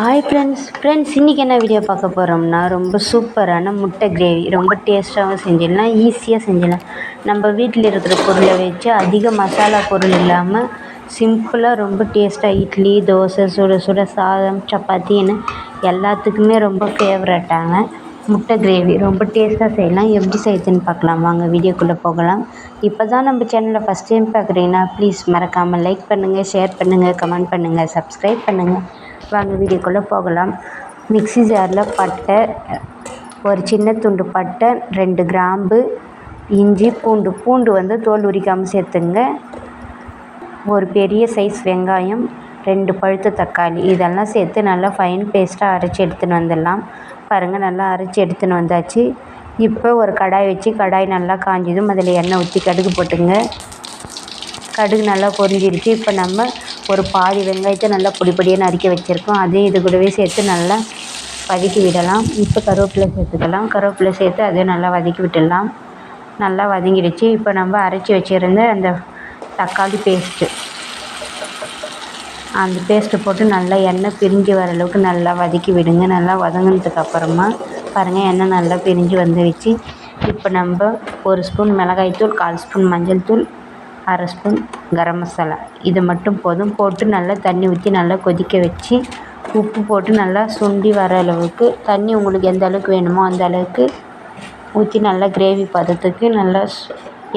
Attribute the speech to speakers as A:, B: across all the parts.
A: Hi friends friends இன்றைக்கி என்ன video பார்க்க போகிறோம்னா ரொம்ப சூப்பரான முட்டை கிரேவி ரொம்ப டேஸ்ட்டாகவும் செஞ்சிடலாம் ஈஸியாக செஞ்சிடலாம். நம்ம வீட்டில் இருக்கிற பொருளை வச்சு அதிக மசாலா பொருள் இல்லாமல் சிம்பிளாக ரொம்ப டேஸ்ட்டாக இட்லி தோசை சுட சுட சாதம் சப்பாத்தின்னு எல்லாத்துக்குமே ரொம்ப ஃபேவரட்டாங்க முட்டை கிரேவி ரொம்ப டேஸ்ட்டாக செய்யலாம். எப்படி செய்யுதுன்னு பார்க்கலாம். வாங்க வீடியோக்குள்ளே போகலாம். இப்போ தான் நம்ம சேனலை ஃபஸ்ட் டைம் பார்க்குறீங்கன்னா ப்ளீஸ் மறக்காமல் லைக் பண்ணுங்கள் ஷேர் பண்ணுங்கள் கமெண்ட் பண்ணுங்கள் சப்ஸ்கிரைப் பண்ணுங்கள் வாங்க வீடியோக்குள்ளே போகலாம். மிக்ஸி ஜாரில் பட்டை ஒரு சின்ன துண்டு பட்டை ரெண்டு கிராம்பு இஞ்சி பூண்டு. பூண்டு வந்து தோல் உரிக்காமல் சேர்த்துங்க. ஒரு பெரிய சைஸ் வெங்காயம் ரெண்டு பழுத்த தக்காளி. இதெல்லாம் சேர்த்து நல்லா ஃபைன் பேஸ்ட்டாக அரைச்சி எடுத்துன்னு வந்துடலாம். பாருங்கள் நல்லா அரைச்சி எடுத்துன்னு வந்தாச்சு. இப்போ ஒரு கடாய் வச்சு கடாய் நல்லா காஞ்சதும் அதில் எண்ணெய் ஊற்றி கடுகு போட்டுங்க. கடுகு நல்லா பொரிஞ்சிருச்சு. இப்போ நம்ம ஒரு பாதி வெங்காயத்தை நல்லா பொடி பொடியாக நறுக்கி வச்சுருக்கோம். அதையும் இது கூடவே சேர்த்து நல்லா வதக்கி விடலாம். இப்போ கருவேப்பிலை சேர்த்துக்கலாம். கருவேப்பிலை சேர்த்து அதையும் நல்லா வதக்கி விட்டுடலாம். நல்லா வதங்கிடுச்சு. இப்போ நம்ம அரைச்சி வச்சுருந்த அந்த தக்காளி பேஸ்ட்டு அந்த பேஸ்ட்டு போட்டு நல்லா எண்ணெய் பிரிஞ்சு வர அளவுக்கு நல்லா வதக்கி விடுங்க. நல்லா வதங்கினதுக்கு அப்புறமா பாருங்கள் எண்ணெய் நல்லா பிரிஞ்சு வந்துடுச்சு இப்போ நம்ம ஒரு ஸ்பூன் மிளகாய்த்தூள் கால் ஸ்பூன் மஞ்சள் தூள் அரை ஸ்பூன் கரம் மசாலா. இது மட்டும் போதும். போட்டு நல்லா தண்ணி ஊற்றி நல்லா கொதிக்க வச்சு உப்பு போட்டு நல்லா சுண்டி வர அளவுக்கு தண்ணி உங்களுக்கு எந்த அளவுக்கு வேணுமோ அந்த அளவுக்கு ஊற்றி நல்லா கிரேவி பதத்துக்கு நல்லா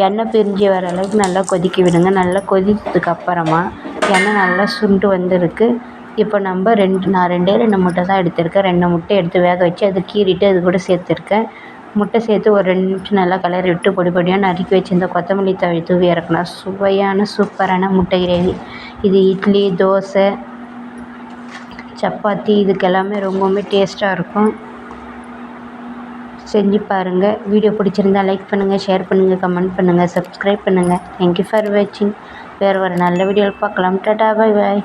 A: எண்ணெய் பிரிஞ்சு வர அளவுக்கு நல்லா கொதிக்க விடுங்க. நல்லா கொதித்ததுக்கு அப்புறமா எண்ணெய் நல்லா சுண்டு வந்திருக்கு. இப்போ நம்ம ரெண்டு நான் ரெண்டே ரெண்டு முட்டை தான் எடுத்திருக்கேன். ரெண்டு முட்டை எடுத்து வேக வச்சு அதை கீறிட்டு அது கூட சேர்த்துருக்கேன். முட்டை சேர்த்து ஒரு ரெண்டு நிமிஷம் நல்லா கிளறி விட்டு பொடி பொடியாக நறுக்கி வச்சிருந்த கொத்தமல்லி தழை தூவி இறக்கணும் சுவையான சூப்பரான முட்டை கிரேவி. இது இட்லி தோசை சப்பாத்தி இதுக்கெல்லாமே ரொம்பவுமே டேஸ்ட்டாக இருக்கும். செஞ்சு பாருங்கள் வீடியோ பிடிச்சிருந்தா லைக் பண்ணுங்கள் ஷேர் பண்ணுங்கள் கமெண்ட் பண்ணுங்கள் சப்ஸ்கிரைப் பண்ணுங்கள் தேங்க்யூ ஃபார் வாட்சிங் வேறு ஒரு நல்ல வீடியோவில் பார்க்கலாம். டாடா பாய் பாய்.